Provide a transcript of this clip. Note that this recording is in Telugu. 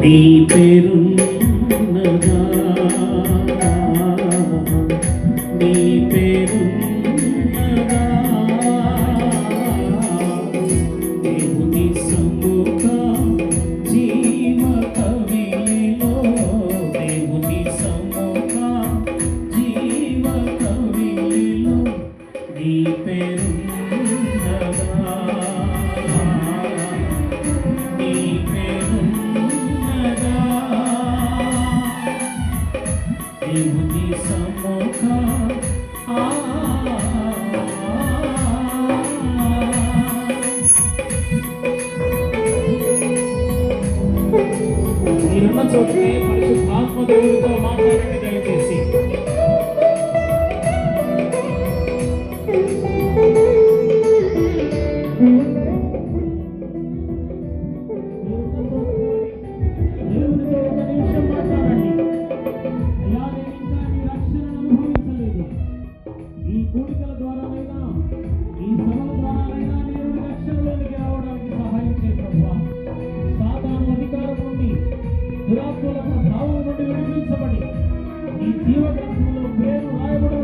నీ పేరున్నదా? నీ పేరున్నదా? దేవుని సముఖ జీవ కవిలో దేవుని సముఖ జీవ కవిలో నీ పేరున్నదా దేవుని సముఖ ఆ. మీరున్న చోటనే పరిశుద్ధాత్మ దేవుడితో మాట్లాడండి దయచేసి. Hmm. దురాత్మలకు భావం నుండి విడిపించబడి ఈ జీవ గ్రంథంలో పేరు రాయబడినట్టుగా